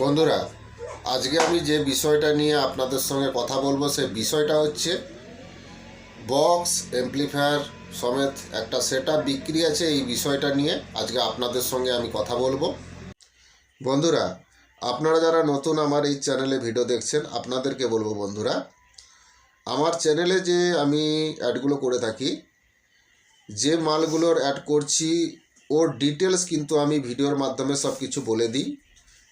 বন্ধুরা, আজকে আমি যে বিষয়টা নিয়ে আপনাদের সঙ্গে কথা বলব, সে বিষয়টা হচ্ছে বক্স এমপ্লিফায়ার সমেত একটা সেট বিক্রি আছে, এই বিষয়টা নিয়ে আজকে আপনাদের সঙ্গে আমি কথা বলব। বন্ধুরা, আপনারা যারা নতুন আমার এই চ্যানেলে ভিডিও দেখছেন, আপনাদেরকে বলব বন্ধুরা, আমার চ্যানেলে যে আমি অ্যাডগুলো করে থাকি, যে মালগুলোর অ্যাড করছি, ওর ডিটেলস কিন্তু আমি ভিডিওর মাধ্যমে সব কিছু বলে দিই।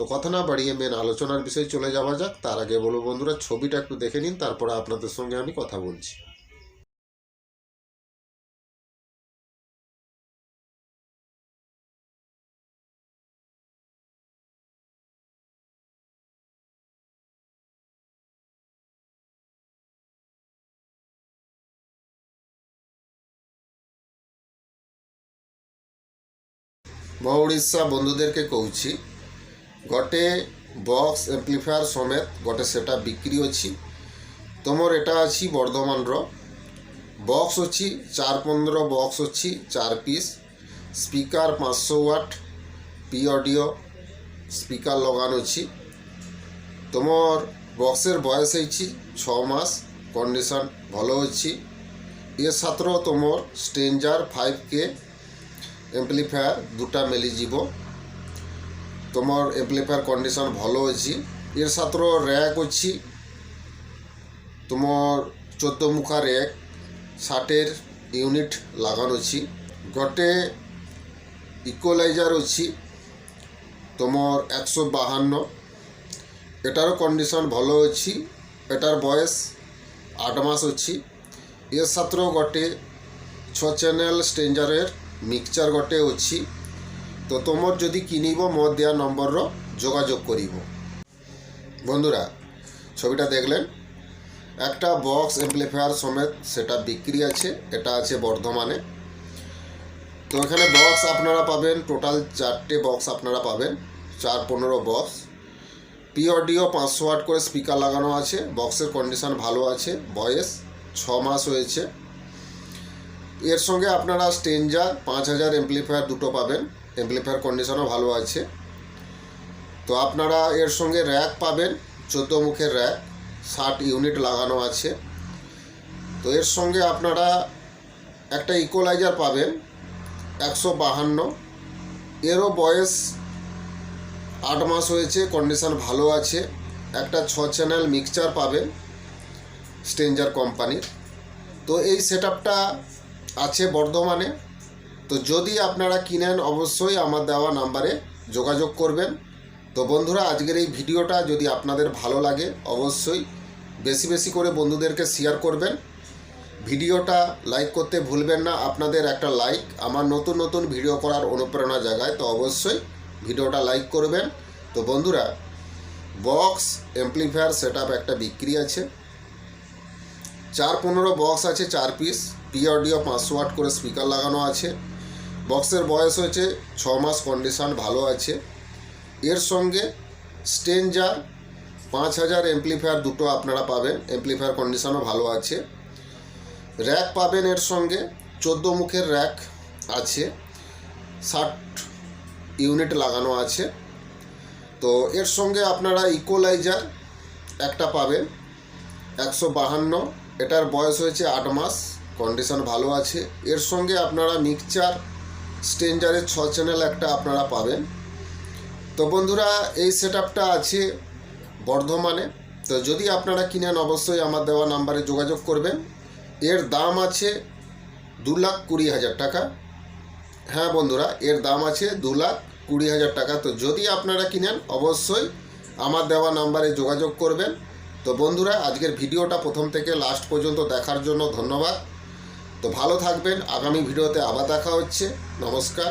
তো কথা না বাড়িয়ে মেন আলোচনার বিষয়ে চলে যাওয়া যাক। তার আগে বলব বন্ধুরা, ছবিটা একটু দেখে নিন, তারপরে আপনাদের সঙ্গে আমি কথা বলছি। মা উড়িষ্যা বন্ধুদেরকে কৌছি। ଗୋଟେ ବକ୍ସ ଆମ୍ପ୍ଲିଫାୟର୍ ସମେତ ଗୋଟେ ସେଟା ବିକ୍ରି ଅଛି ତୁମର ଏଟା ଅଛି ବର୍ଦ୍ଧମାନର ବକ୍ସ ଅଛି ଚାର ପନ୍ଦର ବକ୍ସ ଅଛି ଚାର ପିସ୍ ସ୍ପିକର୍ ପାଞ୍ଚଶହ ୱାଟ୍ ପି ଅଡ଼ିଓ ସ୍ପିକର୍ ଲଗାନ ଅଛି ତୁମର বক্সের বয়স হয়েছি ছ মাস কন্ডিশন ভালো হচ্ছে এর সাথেও তোমার স্ট্রেঞ্জার ফাইভ কে এমপ্লিফায়ার দুটা মিলিযিব তোমার এপ্লিফায়ার কন্ডিশন ভালো অছি এর সাথে র্যাক অছি তোমার চোদ্দ মুখা র্যাক ষাটের ইউনিট লাগানো অছি গোটে ইকোলাইজার অছি তোমার একশো বাহান্ন। এটার কন্ডিশন ভালো অছি এটার বয়স আট মাস অছি এর সাথে গোটে ছ চ্যানেল স্টেঞ্জারের মিক্সচার গোটে অছি তো তোমার যদি কিনিব মো দেওয়া নম্বরর যোগাযোগ করিব। বন্ধুরা, ছবিটা দেখলেন? একটা বক্স এমপ্লিফায়ার সমেত সেটা বিক্রি আছে, এটা আছে বর্ধমানে। তো এখানে বক্স আপনারা পাবেন টোটাল চারটে বক্স আপনারা পাবেন, চার পনেরো বক্স পি অডিও পাঁচশো ওয়াট করে স্পিকার লাগানো আছে বক্সের কন্ডিশন ভালো আছে, বয়স ছ মাস হয়েছে। এর সঙ্গে আপনারা স্টেঞ্জার পাঁচ হাজার এমপ্লিফায়ার দুটো পাবেন। এমপ্লিফায়ার কন্ডিশনও ভালো আছে। তো আপনারা এর সঙ্গে র্যাক পাবেন, চোদ্দ মুখের র্যাক ষাট ইউনিট লাগানো আছে। তো এর সঙ্গে আপনারা একটা ইকোলাইজার পাবেন, একশো বাহান্ন। এরও বয়স আট মাস হয়েছে কন্ডিশন ভালো আছে। একটা ছ চ্যানেল মিক্সচার পাবেন স্টেঞ্জার কোম্পানির তো এই সেট আছে বর্ধমানে। তো যদি আপনারা কিনেন অবশ্যই আমার দেওয়া নাম্বারে যোগাযোগ করবেন। তো বন্ধুরা, আজকের এই ভিডিওটা যদি আপনাদের ভালো লাগে, অবশ্যই বেশি বেশি করে বন্ধুদেরকে শেয়ার করবেন। ভিডিওটা লাইক করতে ভুলবেন না, আপনাদের একটা লাইক আমার নতুন নতুন ভিডিও করার অনুপ্রেরণা জাগায়, তো অবশ্যই ভিডিওটা লাইক করবেন। তো বন্ধুরা বক্স এমপ্লিফায়ার সেট একটা বিক্রি আছে। চার পনেরো বক্স আছে, চার পিস পি অডিও পাঁচশো ওয়াট করে স্পিকার লাগানো আছে। বক্সের বয়স হয়েছে ছ মাস কন্ডিশন ভালো আছে। এর সঙ্গে স্টেঞ্জার পাঁচ হাজার এমপ্লিফায়ার দুটো আপনারা পাবেন এমপ্লিফায়ার কন্ডিশনও ভালো আছে। র্যাক পাবেন এর সঙ্গে, চোদ্দ মুখের র্যাক আছে, ষাট ইউনিট লাগানো আছে। তো এর সঙ্গে আপনারা ইকোলাইজার একটা পাবেন, একশো বাহান্ন। এটার বয়স হয়েছে আট মাস কন্ডিশন ভালো আছে। এর সঙ্গে আপনারা মিক্সচার স্টেঞ্জারের ছ চ্যানেল একটা আপনারা পাবেন। তো বন্ধুরা, এই সেট আছে বর্ধমানে। তো যদি আপনারা কিনেন, অবশ্যই আমার দেওয়া নাম্বারে যোগাযোগ করবেন। এর দাম আছে দু লাখ কুড়ি হাজার টাকা। হ্যাঁ বন্ধুরা, এর দাম আছে দু লাখ কুড়ি হাজার টাকা। তো যদি আপনারা কিনেন, অবশ্যই আমার দেওয়া নাম্বারে যোগাযোগ করবেন। তো বন্ধুরা, আজকের ভিডিওটা প্রথম থেকে লাস্ট পর্যন্ত দেখার জন্য ধন্যবাদ। তো ভালো থাকবেন। আগামী ভিডিওতে আবার দেখা হচ্ছে। নমস্কার।